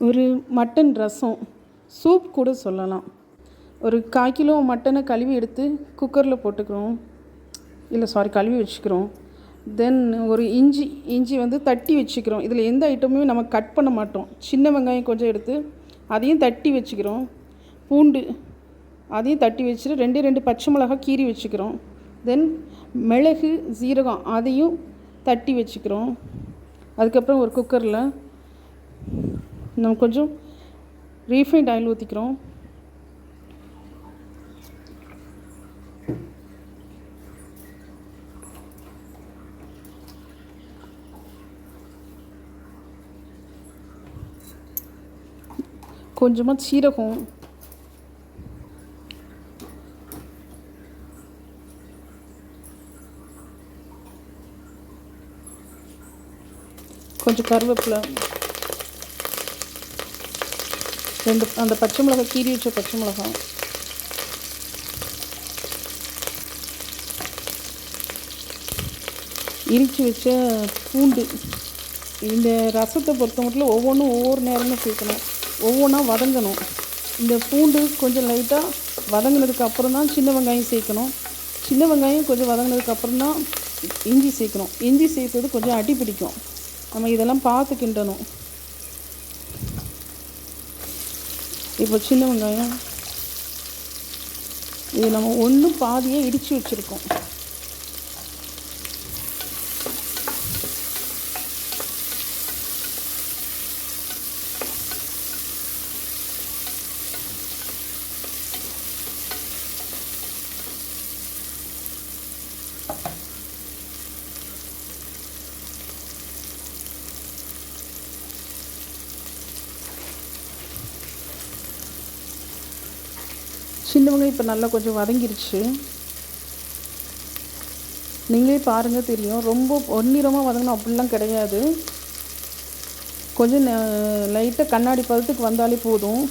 ஒரு மட்டன் ரசம் சூப் கூட சொல்லலாம். ஒரு கால் கிலோ மட்டனை கழுவி எடுத்து குக்கரில் போட்டுக்கிறோம். இல்லை சாரி கழுவி வச்சுக்கிறோம். தென் ஒரு இஞ்சி இஞ்சி வந்து தட்டி வச்சுக்கிறோம். இதில் எந்த ஐட்டமுமே நம்ம கட் பண்ண மாட்டோம். சின்ன வெங்காயம் கொஞ்சம் எடுத்து அதையும் தட்டி வச்சுக்கிறோம். பூண்டு அதையும் தட்டி வச்சுட்டு ரெண்டே ரெண்டு பச்சை மிளகாய் கீறி வச்சுக்கிறோம். தென் மிளகு சீரகம் அதையும் தட்டி வச்சுக்கிறோம். அதுக்கப்புறம் ஒரு குக்கரில் நம்ம கொஞ்சம் ரீஃபைண்ட் ஆயில் ஊற்றிக்கிறோம் கொஞ்சமாக சீரகம். கொஞ்சம் கருவேப்பிலை. ரெண்டு அந்த பச்சை மிளகாய் கீறி வச்ச பச்சை மிளகாய் இடித்து வச்ச பூண்டு. இந்த ரசத்தை பொறுத்த மட்டும் ஒவ்வொன்றும் ஒவ்வொரு நேரமும் சேர்க்கணும். ஒவ்வொன்றா வதங்கணும். இந்த பூண்டு கொஞ்சம் லைட்டாக வதங்கினதுக்கு அப்புறம் தான் சின்ன வெங்காயம் சேர்க்கணும். சின்ன வெங்காயம் கொஞ்சம் வதங்கினதுக்கு அப்புறம் தான் இஞ்சி சேர்க்கணும். இஞ்சி சேர்த்தது கொஞ்சம் அடி பிடிக்கும். நம்ம இதெல்லாம் பார்த்து கிண்டணும். இப்போ சின்ன வெங்காயம். இது நம்ம ஒன்றும் பாதியாக இடித்து வச்சுருக்கோம். சின்னவங்க இப்போ நல்லா கொஞ்சம் வதங்கிருச்சு. நீங்களே பாருங்கள் தெரியும். ரொம்ப ஒன்னிரமாக வதங்கணும் அப்படிலாம் கிடையாது. கொஞ்சம் லைட்டாக கண்ணாடி பதத்துக்கு வந்தாலே போதும்.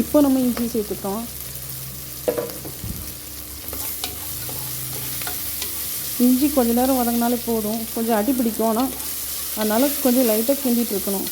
இப்போ நம்ம இஞ்சி சேர்த்துட்டோம். இஞ்சி கொஞ்ச நேரம் வதங்கினாலே போதும். கொஞ்சம் அடி பிடிக்கும். ஆனால் அதனால் கொஞ்சம் லைட்டாக கிண்டிகிட்டு இருக்கணும்.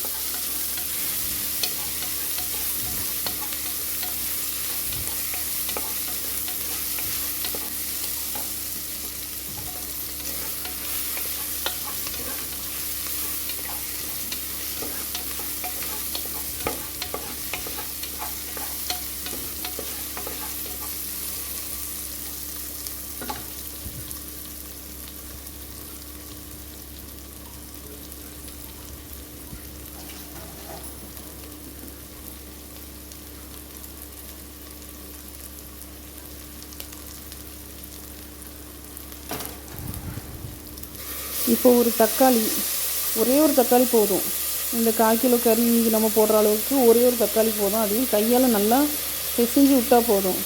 இப்போ ஒரு தக்காளி ஒரே ஒரு தக்காளி போதும். இந்த கால் கிலோ கறி நம்ம போடுற அளவுக்கு ஒரே ஒரு தக்காளி போதும். அதையும் கையால் நல்லா பிசைஞ்சு விட்டால் போதும்.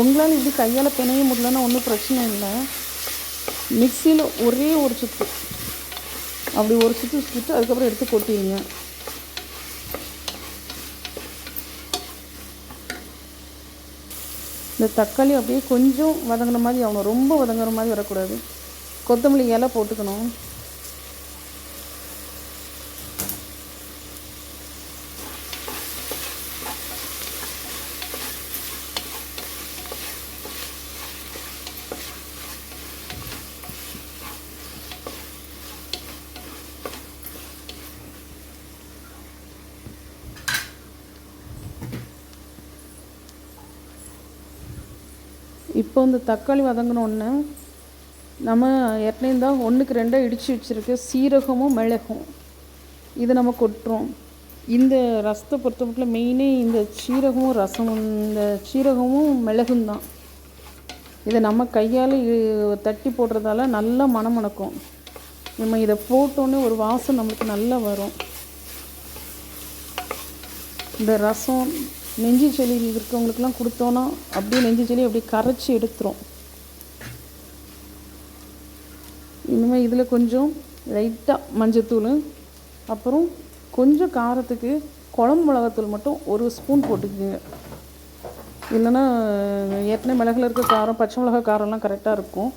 உங்களால் இப்படி கையால் பிணைய முடியலன்னா ஒன்றும் பிரச்சனை இல்லை. மிக்சியில் ஒரே ஒரு சுத்து. அப்படி ஒரு சுற்று சுற்றிட்டு அதுக்கப்புறம் எடுத்து கொட்டிடுங்க. இந்த தக்காளி அப்படியே கொஞ்சம் வதங்கின மாதிரி ஆகணும். ரொம்ப வதங்குற மாதிரி வரக்கூடாது. கொத்தமல்லி இலை போட்டுக்கணும். இப்போ இந்த தக்காளி வதங்கினோடனே நம்ம ஏற்கனவே தான் ஒன்றுக்கு ரெண்டாக இடித்து வச்சுருக்க சீரகமும் மிளகும். இதை நம்ம கொட்டுறோம். இந்த ரசத்தை பொறுத்த மட்டும் மெயினே இந்த சீரகமும் ரசமும் இந்த சீரகமும் மிளகும் தான். இதை நம்ம கையால் தட்டி போடுறதால நல்லா மணம் மணக்கும் நம்ம இதை போட்டோன்னே ஒரு வாசம் நம்மளுக்கு நல்லா வரும். இந்த ரசம் நெஞ்சு செளி இருக்கிறவங்களுக்குலாம் கொடுத்தோன்னா அப்படியே நெஞ்சு சளி அப்படியே கரைச்சி எடுத்துரும். இனிமேல் இதில் கொஞ்சம் லைட்டாக மஞ்சத்தூள் அப்புறம் கொஞ்சம் காரத்துக்கு குழம்பு மிளகாத்தூள் மட்டும் ஒரு ஸ்பூன் போட்டுக்கோங்க. இல்லைன்னா ஏற்கனவே மிளகில் இருக்க காரம் பச்சை மிளகா காரம்லாம் கரெக்டாக இருக்கும்.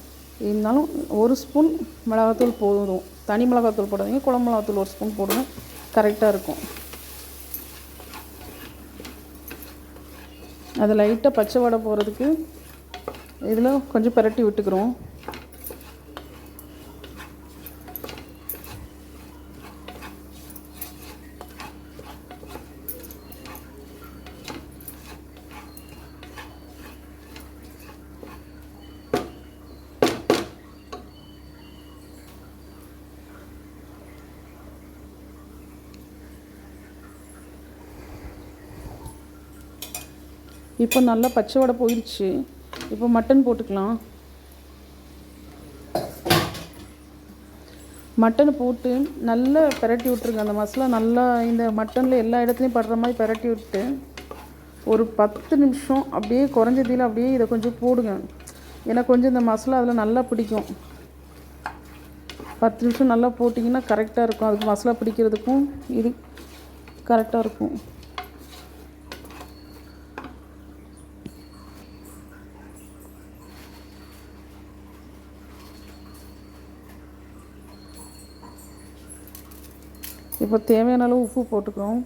இருந்தாலும் ஒரு ஸ்பூன் மிளகாத்தூள் போதும். தனி மிளகாத்தூள் போடாதீங்க குழம்பு மிளகாத்தூள் ஒரு ஸ்பூன் போடுங்க கரெக்டாக இருக்கும். அது லைட்டாக பச்சை வடை போகிறதுக்கு இதில் கொஞ்சம் பிரட்டி விட்டுக்கிறோம். இப்போ நல்லா பச்சை வடை போயிடுச்சு இப்போ மட்டன் போட்டுக்கலாம். மட்டனை போட்டு நல்லா பிரட்டி விட்ருங்க அந்த மசாலா நல்லா இந்த மட்டனில் எல்லா இடத்துலையும் படுற மாதிரி பிரட்டி விட்டு ஒரு பத்து நிமிஷம் அப்படியே குறைஞ்சதில் அப்படியே இதை கொஞ்சம் போடுங்க. ஏன்னா கொஞ்சம் இந்த மசாலா அதில் நல்லா பிடிக்கும். பத்து நிமிஷம் நல்லா போட்டிங்கன்னா கரெக்டாக இருக்கும். அதுக்கு மசாலா பிடிக்கிறதுக்கும் இது கரெக்டாக இருக்கும். இப்போ தேவையான அளவு உப்பு போட்டுக்கிறோம்.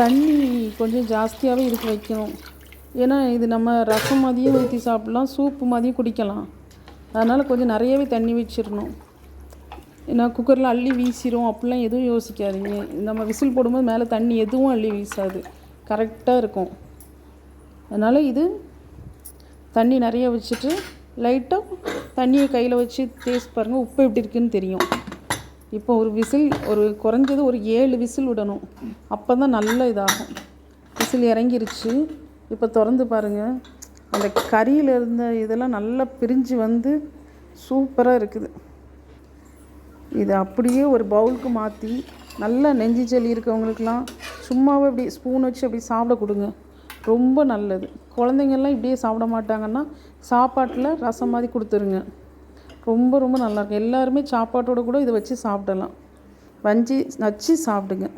தண்ணி கொஞ்சம் ஜாஸ்தியாகவே இதுக்கு வைக்கணும். ஏன்னா இது நம்ம ரசம் மாதிரியும் ஊற்றி சாப்பிட்லாம் சூப்பு மாதிரியும் குடிக்கலாம். அதனால் கொஞ்சம் நிறையவே தண்ணி வச்சிடணும். ஏன்னா குக்கரில் அள்ளி வீசிடும் அப்படிலாம் எதுவும் யோசிக்காதீங்க. நம்ம விசில் போடும்போது மேலே தண்ணி எதுவும் அள்ளி வீசாது. கரெக்டாக இருக்கும். அதனால் இது தண்ணி நிறைய வச்சுட்டு லைட்டாக தண்ணியை கையில் வச்சு டேஸ்ட் பாருங்கள் உப்பு எப்படி இருக்குன்னு தெரியும். இப்போ ஒரு விசில் ஒரு குறைஞ்சது ஒரு ஏழு விசில் விடணும். அப்போ தான் நல்ல இதாகும். விசில் இறங்கிருச்சு. இப்போ திறந்து பாருங்கள் அந்த கறியில் இருந்த இதெல்லாம் நல்லா பிரிஞ்சு வந்து சூப்பராக இருக்குது. இது அப்படியே ஒரு பவுலுக்கு மாற்றி நல்லா நெஞ்சு சளி இருக்கவங்களுக்கெல்லாம் சும்மாவே இப்படி ஸ்பூன் வச்சு அப்படி சாப்பிட கொடுங்க. ரொம்ப நல்லது. குழந்தைங்கள்லாம் இப்படியே சாப்பிட மாட்டாங்கன்னா சாப்பாட்டில் ரசம் மாதிரி கொடுத்துருங்க. ரொம்ப ரொம்ப நல்லாயிருக்கும் எல்லாருமே சாப்பாட்டோட கூட இதை வச்சு சாப்பிடலாம். வஞ்சி வச்சு சாப்பிடுங்க.